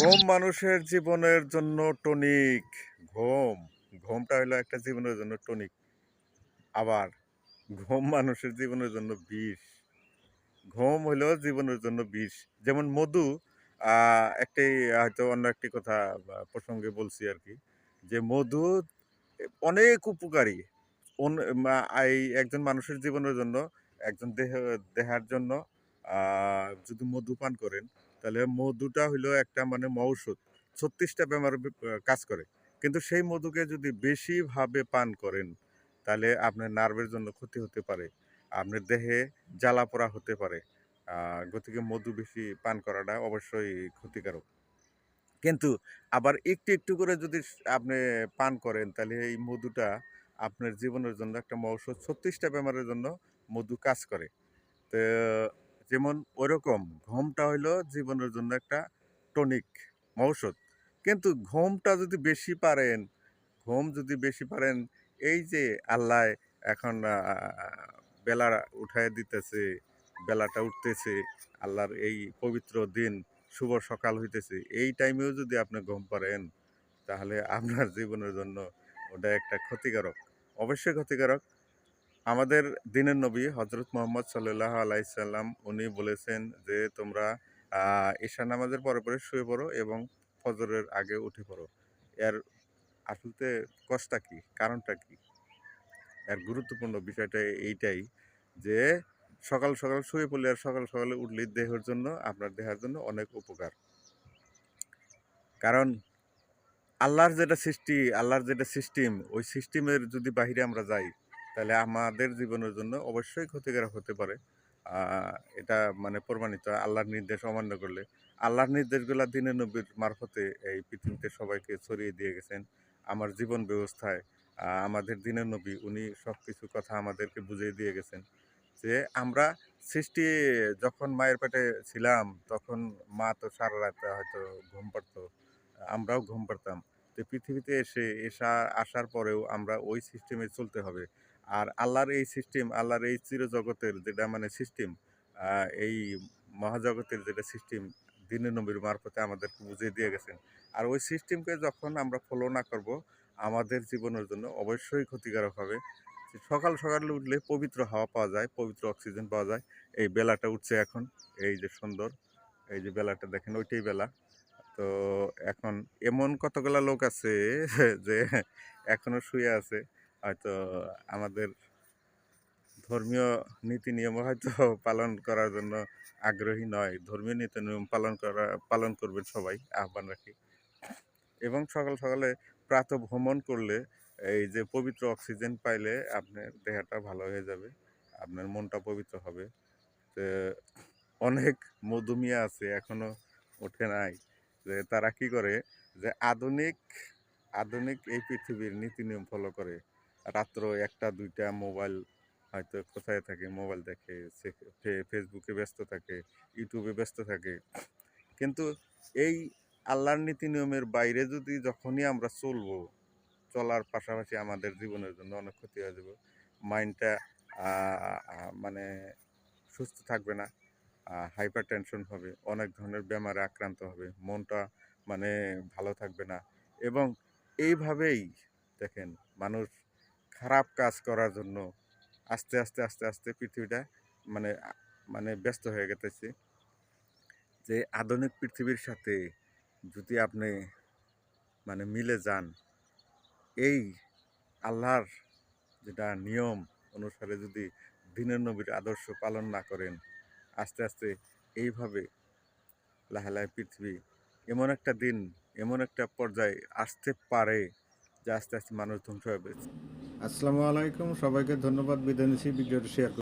ঘুম মানুষের জীবনের জন্য টনিক। ঘুম, ঘুমটা হলো একটা জীবনের জন্য টনিক। আবার ঘুম মানুষের জীবনের জন্য বিষ। ঘুম হলো জীবনের জন্য বিষ। যেমন মধু একটি, হয়তো অন্য একটি কথা প্রসঙ্গে বলছি আর কি, যে মধু অনেক উপকারী। এই একজন মানুষের জীবনের জন্য, একজন দেহ, দেহার জন্য যদি মধু পান করেন তাহলে মধুটা হইল একটা মানে ঔষধ ছত্রিশটা বেমার কাজ করে। কিন্তু সেই মধুকে যদি বেশিভাবে পান করেন, তাহলে আপনার নার্ভের জন্য ক্ষতি হতে পারে, আপনার দেহে জ্বালা পোড়া হতে পারে। গতিকে মধু বেশি পান করাটা অবশ্যই ক্ষতিকারক। কিন্তু আবার একটু একটু করে যদি আপনি পান করেন, তাহলে এই মধুটা আপনার জীবনের জন্য একটা ঔষধ ছত্রিশটা বেমারের জন্য মধু কাজ করে। তো যেমন ওরকম ঘুমটা হইল জীবনের জন্য একটা টনিক ঔষধ। কিন্তু ঘুমটা যদি বেশি পারেন, ঘুম যদি বেশি পারেন, এই যে আল্লাহ এখন বেলা উঠায় দিতেছে, বেলাটা উঠতেছে, আল্লাহর এই পবিত্র দিন, শুভ সকাল হইতেছে, এই টাইমেও যদি আপনি ঘুম পারেন, তাহলে আপনার জীবনের জন্য ওটা একটা ক্ষতিকারক, অবশ্যই ক্ষতিকারক। আমাদের দিনের নবী হজরত মোহাম্মদ সাল্লাহ আলাইসাল্লাম উনি বলেছেন যে তোমরা ঈশা নামাজের পরে পরে শুয়ে পড়ো এবং ফজরের আগে উঠে পড়ো। এর আসলতে কষ্টটা কি? কারণটা কি? এর গুরুত্বপূর্ণ বিষয়টা এইটাই যে সকাল সকাল শুয়ে পড়লে আর সকাল সকালে উঠলে দেহের জন্য, আপনার দেহের জন্য অনেক উপকার। কারণ আল্লাহর যেটা সৃষ্টি, আল্লাহর যেটা সিস্টেম ওই সিস্টেমের যদি বাহিরে আমরা যাই তাহলে আমাদের জীবনের জন্য অবশ্যই ক্ষতিকারক হতে পারে। এটা মানে প্রমাণিত আল্লাহর নির্দেশ অমান্য করলে। আল্লাহর নির্দেশগুলা দিনের নবীর মারফতে এই পৃথিবীতে সবাইকে ছড়িয়ে দিয়ে গেছেন। আমার জীবন ব্যবস্থায় আমাদের দিনের নবী উনি সব কিছু কথা আমাদেরকে বুঝিয়ে দিয়ে গেছেন যে আমরা সৃষ্টি যখন মায়ের পেটে ছিলাম, তখন মা তো সারা রাত হয়তো ঘুম পাড়তো, আমরাও ঘুম পারতাম তো পৃথিবীতে এসে এসা, আসার পরেও আমরা ওই সিস্টেমে চলতে হবে। আর আল্লাহর এই সিস্টেম আল্লাহর এই চিরজগতের যেটা মানে সিস্টেম এই মহাজগতের যেটা সিস্টেম দিনের নবীর মারফতে আমাদেরকে বুঝিয়ে দিয়ে গেছেন। আর ওই সিস্টেমকে যখন আমরা ফলো না করব, আমাদের জীবনের জন্য অবশ্যই ক্ষতিকারক হবে। সকাল সকালে উঠলে পবিত্র হাওয়া পাওয়া যায়, পবিত্র অক্সিজেন পাওয়া যায়। এই বেলাটা উঠছে এখন, এই যে সুন্দর, এই যে বেলাটা দেখেন, ওইটাই বেলা। তো এখন এমন কতগুলা লোক আছে যে এখনও শুয়ে আছে। হয়তো আমাদের ধর্মীয় নীতি নিয়ম হয়তো পালন করার জন্য আগ্রহী নয়। ধর্মীয় নীতি নিয়ম পালন করা, পালন করবেন সবাই, আহ্বান রাখি। এবং সকাল সকালে প্রাত ভ্রমণ করলে এই যে পবিত্র অক্সিজেন পাইলে আপনার দেহটা ভালো হয়ে যাবে, আপনার মনটা পবিত্র হবে। তো অনেক মধুমিয়া আছে, এখনও ওঠে নাই। যে তারা কি করে? যে আধুনিক আধুনিক এই পৃথিবীর নীতি নিয়ম ফলো করে। রাত্র একটা, দুইটা মোবাইল হয়তো কোথায় থাকে, মোবাইল দেখে, সে- ফেসবুকে ব্যস্ত থাকে ইউটিউবে ব্যস্ত থাকে। কিন্তু এই আল্লাহর নীতি নিয়মের বাইরে যদি যখনই আমরা চলবো, চলার পাশাপাশি আমাদের জীবনের জন্য অনেক ক্ষতি হয়ে যাবে। মাইন্ডটা মানে সুস্থ থাকবে না হাইপার টেনশন হবে, অনেক ধরনের বেমারে আক্রান্ত হবে, মনটা মানে ভালো থাকবে না। এবং এইভাবেই দেখেন, মানুষ খারাপ কাজ করার জন্য আস্তে আস্তে আস্তে আস্তে পৃথিবীটা মানে মানে ব্যস্ত হয়ে গেতেছে। যে আধুনিক পৃথিবীর সাথে যদি আপনি মানে মিলে যান, এই আল্লাহর যেটা নিয়ম অনুসারে যদি দিনের নবীর আদর্শ পালন না করেন, আস্তে আস্তে এইভাবে লাহে লাহে পৃথিবী এমন একটা দিন, এমন একটা পর্যায়ে আসতে পারে যে আস্তে আস্তে মানুষ ধ্বংস হবে আসসালামু আলাইকুম সবাইকে ধন্যবাদ বিদায় নিচ্ছি ভিডিওটি শেয়ার